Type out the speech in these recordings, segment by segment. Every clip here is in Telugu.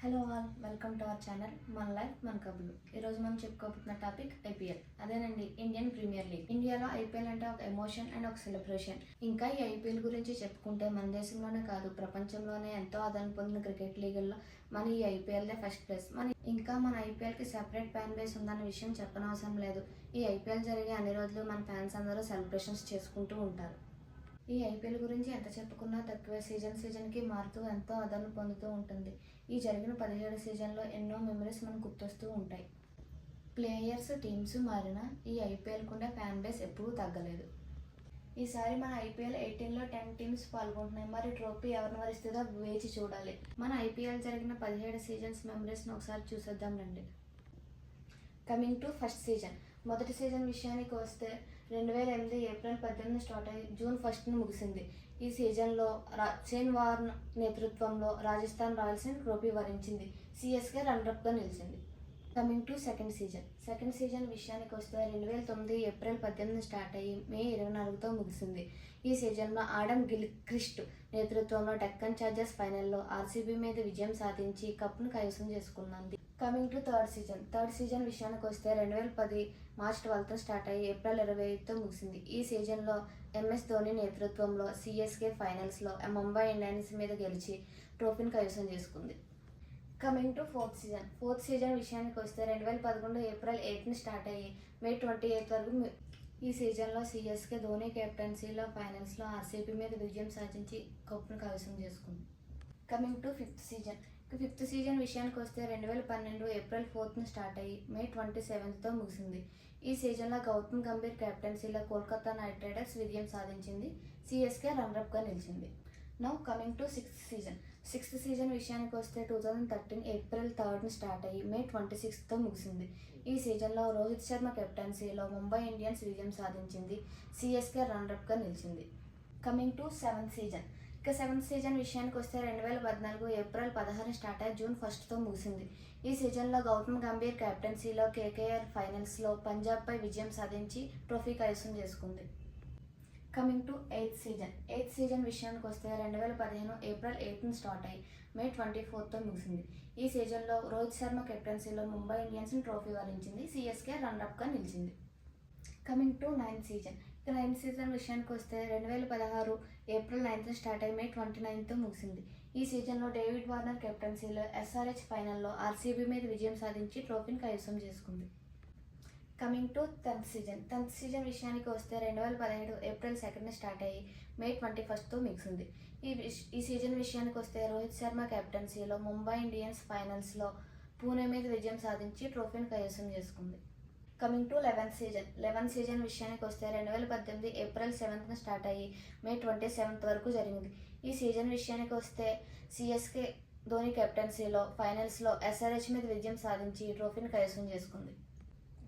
Hello all welcome to our channel మన లైఫ్ మన కబులు ఈరోజు మనం చెప్పుకోబోతున్న టాపిక్ ఐపీఎల్. అదేనండి ఇండియన్ ప్రీమియర్ లీగ్ ఇండియాలో ఐపీఎల్ అంటే ఒక ఎమోషన్ అండ్ ఒక సెలబ్రేషన్ ఇంకా ఈ ఐపీఎల్ గురించి చెప్పుకుంటే మన దేశంలోనే కాదు ప్రపంచంలోనే ఎంతో ఆదరణ పొందిన క్రికెట్ లీగుల్లో మన ఈ ఐపీఎల్దే ఫస్ట్ ప్లేస్ మన ఇంకా మన ఐపీఎల్కి సెపరేట్ ఫ్యాన్ బేస్ ఉందన్న విషయం చెప్పనవసరం లేదు. ఈ ఐపీఎల్ జరిగే అన్ని రోజులు మన ఫ్యాన్స్ అందరూ సెలబ్రేషన్స్ చేసుకుంటూ ఉంటారు. ఈ ఐపీఎల్ గురించి ఎంత చెప్పుకున్నా తక్కువే. సీజన్ సీజన్కి మారుతూ ఎంతో ఆదరణ పొందుతూ ఉంటుంది. ఈ జరిగిన పదిహేడు సీజన్లో ఎన్నో మెమరీస్ మనకు గుర్తొస్తూ ఉంటాయి. ప్లేయర్స్ టీమ్స్ మారినా ఈ ఐపీఎల్కుండే ఫ్యాన్ బేస్ ఎప్పుడూ తగ్గలేదు. ఈసారి మన ఐపీఎల్ ఎయిటీన్లో టెన్ టీమ్స్ పాల్గొంటున్నాయి. మరి ట్రోఫీ ఎవరిని వరిస్తుందో వేచి చూడాలి. మన ఐపీఎల్ జరిగిన పదిహేడు సీజన్స్ మెమరీస్ని ఒకసారి చూసేద్దాం రండి. Coming to first season. మొదటి సీజన్ విషయానికి వస్తే రెండు వేల ఎనిమిది ఏప్రిల్ పద్దెనిమిది స్టార్ట్ అయ్యి జూన్ ఫస్ట్ను ముగిసింది. ఈ సీజన్లో రా షేన్ వార్న్ నేతృత్వంలో రాజస్థాన్ రాయల్స్ని ట్రోఫీ వరించింది. సిఎస్కే రన్నర్అప్గా నిలిచింది. Coming to second season. Second season విషయానికి వస్తే రెండు వేల తొమ్మిది ఏప్రిల్ పద్దెనిమిది స్టార్ట్ అయ్యి మే ఇరవై నాలుగుతో ముగిసింది. ఈ సీజన్లో ఆడమ్ గిల్ క్రిస్ట్ నేతృత్వంలో డెక్కన్ ఛార్జర్స్ ఫైనల్లో ఆర్సీబీ మీద విజయం సాధించి కప్ను కైవసం చేసుకున్నది. Coming to third season. Third season విషయానికి వస్తే రెండు వేల పది మార్చ్ ట్వెల్త్ స్టార్ట్ అయ్యి ఏప్రిల్ ఇరవై ఐదుతో ముగిసింది. ఈ సీజన్లో ఎంఎస్ ధోని నేతృత్వంలో సిఎస్కే ఫైనల్స్లో ముంబై ఇండియన్స్ మీద గెలిచి ట్రోఫీని కైవసం చేసుకుంది. Coming to fourth season. Fourth season విషయానికి వస్తే రెండు వేల పదకొండు ఏప్రిల్ ఎయిట్ని స్టార్ట్ అయ్యి మే ట్వంటీ ఎయిత్ వరకు ఈ సీజన్లో సిఎస్కే ధోని కెప్టెన్సీలో ఫైనల్స్లో ఆర్సీబీ మీద విజయం సాధించి కప్పును కైవసం చేసుకుంది. Coming to fifth season. Fifth season విషయానికి వస్తే రెండు వేల పన్నెండు ఏప్రిల్ ఫోర్త్న స్టార్ట్ అయ్యి మే ట్వంటీ సెవెంత్తో ముగిసింది. ఈ సీజన్లో గౌతమ్ గంభీర్ కెప్టెన్సీలో కోల్కతా నైట్ రైడర్స్ విజయం సాధించింది. సిఎస్కే రన్నర్అప్గా నిలిచింది. Now coming to sixth season. Sixth season విషయానికి వస్తే టూ థౌజండ్ థర్టీన్ ఏప్రిల్ థర్డ్ని స్టార్ట్ అయ్యి మే ట్వంటీ సిక్స్త్తో ముగిసింది. ఈ సీజన్లో రోహిత్ శర్మ కెప్టెన్సీలో ముంబై ఇండియన్స్ విజయం సాధించింది. సిఎస్కే రన్నర్అప్గా నిలిచింది. Coming to seventh season. ఇక సెవెంత్ సీజన్ విషయానికి వస్తే రెండు వేల పద్నాలుగు ఏప్రిల్ పదహారు స్టార్ట్ అయ్యి జూన్ ఫస్ట్తో ముగిసింది. ఈ సీజన్లో గౌతమ్ గంభీర్ కెప్టెన్సీలో కేకేఆర్ ఫైనల్స్లో పంజాబ్పై విజయం సాధించి ట్రోఫీ కైసం చేసుకుంది. Coming to eighth season. Eighth season విషయానికి వస్తే రెండు వేల పదిహేను ఏప్రిల్ ఎయిత్ని స్టార్ట్ అయ్యి మే ట్వంటీ ఫోర్త్తో ముగిసింది. ఈ సీజన్లో రోహిత్ శర్మ కెప్టెన్సీలో ముంబై ఇండియన్స్ని ట్రోఫీ వరించింది. సిఎస్కే రన్అప్గా నిలిచింది. Coming to ninth season. ఇక సీజన్ విషయానికి వస్తే రెండు వేల పదహారు ఏప్రిల్ నైన్త్ స్టార్ట్ అయ్యి మే ట్వంటీ నైన్త్ ముగిసింది. ఈ సీజన్లో డేవిడ్ వార్నర్ కెప్టెన్సీలో ఎస్ఆర్హెచ్ ఫైనల్లో ఆర్సీబీ మీద విజయం సాధించి ట్రోఫీని కైవసం చేసుకుంది. Coming to tenth season. Tenth season విషయానికి వస్తే రెండు వేల పదిహేడు ఏప్రిల్ సెకండ్ స్టార్ట్ అయ్యి మే ట్వంటీ ఫస్ట్తో మిగిసింది. ఈ ఈ సీజన్ విషయానికి వస్తే రోహిత్ శర్మ కెప్టెన్సీలో ముంబై ఇండియన్స్ ఫైనల్స్లో పూణే మీద విజయం సాధించి ట్రోఫీని కైవసం చేసుకుంది. Coming to eleventh season eleventh season విషయానికి వస్తే రెండు వేల పద్దెనిమిది ఏప్రిల్ సెవెంత్న స్టార్ట్ అయ్యి మే ట్వంటీ సెవెంత్ వరకు జరిగింది. ఈ సీజన్ విషయానికి వస్తే సిఎస్కే ధోని కెప్టెన్సీలో ఫైనల్స్లో ఎస్ఆర్హెచ్ మీద విజయం సాధించి ఈ ట్రోఫీని కైవసం చేసుకుంది.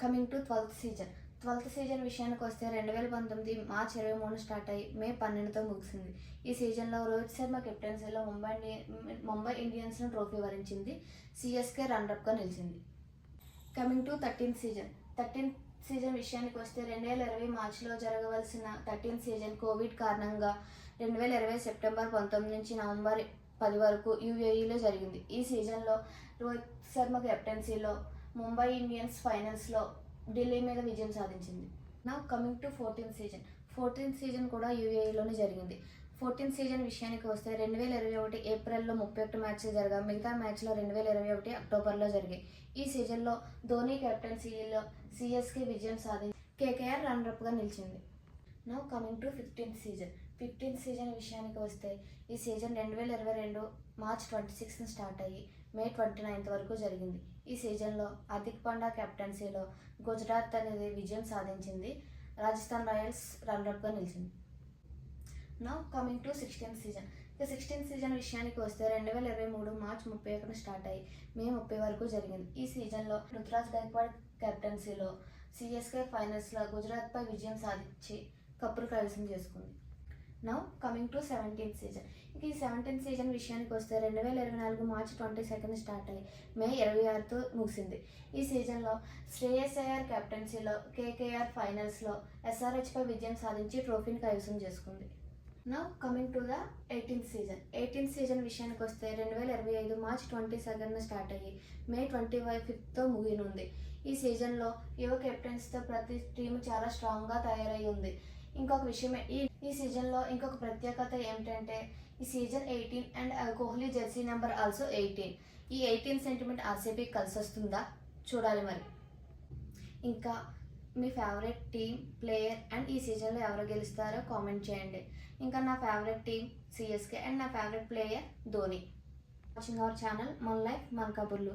Coming to twelfth season twelfth season విషయానికి వస్తే రెండు వేల పంతొమ్మిది మార్చ్ ఇరవై మూడు స్టార్ట్ అయ్యి మే పన్నెండుతో ముగిసింది. ఈ సీజన్లో రోహిత్ శర్మ కెప్టెన్సీలో ముంబై ఇండి- ముంబై ఇండియన్స్ను ట్రోఫీ వరించింది. సిఎస్కే రన్రప్గా నిలిచింది. Coming to thirteenth season thirteenth season విషయానికి వస్తే రెండు వేల ఇరవై మార్చిలో జరగవలసిన థర్టీన్త్ సీజన్ కోవిడ్ కారణంగా రెండు వేల ఇరవై సెప్టెంబర్ పంతొమ్మిది నుంచి నవంబర్ పది వరకు యూఏఈలో జరిగింది. ఈ సీజన్లో రోహిత్ శర్మ కెప్టెన్సీలో ముంబై ఇండియన్స్ ఫైనల్స్లో ఢిల్లీ మీద విజయం సాధించింది. నా coming to fourteenth season fourteenth season కూడా యూఏఈలోనే జరిగింది. ఫోర్టీన్త్ సీజన్ విషయానికి వస్తే రెండు వేల ఇరవై ఒకటి ఏప్రిల్లో ముప్పై ఒకటి మ్యాచ్లు జరగా. మిగతా మ్యాచ్లో రెండు వేల ఇరవై ఒకటి అక్టోబర్లో జరిగాయి. ఈ సీజన్లో ధోని కెప్టెన్సీలో సిఎస్కే విజయం సాధించి కేకేఆర్ రన్నర్అప్గా నిలిచింది. Now coming to fifteenth season. Fifteenth season విషయానికి వస్తే ఈ సీజన్ రెండు వేల ఇరవై రెండు మార్చ్ ట్వంటీ సిక్స్న స్టార్ట్ అయ్యి మే ట్వంటీ నైన్త్ వరకు జరిగింది. ఈ సీజన్లో హార్దిక్ పాండా కెప్టెన్సీలో గుజరాత్ అనేది విజయం సాధించింది. రాజస్థాన్ రాయల్స్ రన్నర్అప్గా నిలిచింది. నా కమింగ్ టు సిక్స్టీన్త్ సీజన్ ఇక సిక్స్టీన్త్ సీజన్ విషయానికి వస్తే రెండు వేల ఇరవై మూడు మార్చ్ ముప్పై ఒకటిన స్టార్ట్ అయ్యి మే ముప్పై వరకు జరిగింది. ఈ సీజన్లో రుతురాజ్ గైక్వాడ్ కెప్టెన్సీలో సిఎస్కే ఫైనల్స్లో గుజరాత్పై విజయం సాధించి కప్పులు కైవసం చేసుకుంది. Now coming to seventeenth season ఇక ఈ సెవెంటీన్త్ సీజన్ విషయానికి వస్తే రెండు వేల ఇరవై నాలుగు మార్చి ట్వంటీ సెకండ్ స్టార్ట్ అయ్యి మే ఇరవై ఆరుతో ముగిసింది. ఈ సీజన్లో శ్రేయస్ కెప్టెన్సీలో కేకేఆర్ ఫైనల్స్లో ఎస్ఆర్హెచ్పై విజయం సాధించి ట్రోఫీని కైవసం చేసుకుంది. నా coming to the eighteenth season eighteenth season విషయానికి వస్తే రెండు వేల ఇరవై ఐదు మార్చ్ ట్వంటీ సెకండ్న స్టార్ట్ అయ్యి మే ట్వంటీ ఫైవ్ ఫిఫ్త్తో ముగినుంది ఈ సీజన్లో యువ కెప్టెన్స్తో ప్రతి టీం చాలా స్ట్రాంగ్గా తయారై ఉంది ఇంకొక విషయమే ఈ ఈ సీజన్లో ఇంకొక ప్రత్యేకత ఏమిటంటే ఈ season eighteen and Kohli jersey number also eighteen ఈ ఎయిటీన్ సెంటిమెంట్ ఆర్సీబీ కలిసి వస్తుందా చూడాలి మరి. ఇంకా మీ ఫేవరెట్ టీం ప్లేయర్ అండ్ ఈ సీజన్లో ఎవరు గెలుస్తారో కామెంట్ చేయండి. ఇంకా నా ఫేవరెట్ టీం సిఎస్కే అండ్ నా favourite player Dhoni. Watching our channel మన లైఫ్ మన కబుర్లు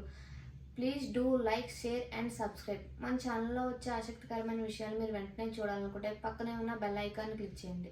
please do like share and subscribe మన ఛానల్లో వచ్చే ఆసక్తికరమైన విషయాలు మీరు వెంటనే చూడాలనుకుంటే పక్కనే ఉన్న బెల్ ఐకాన్ క్లిక్ చేయండి.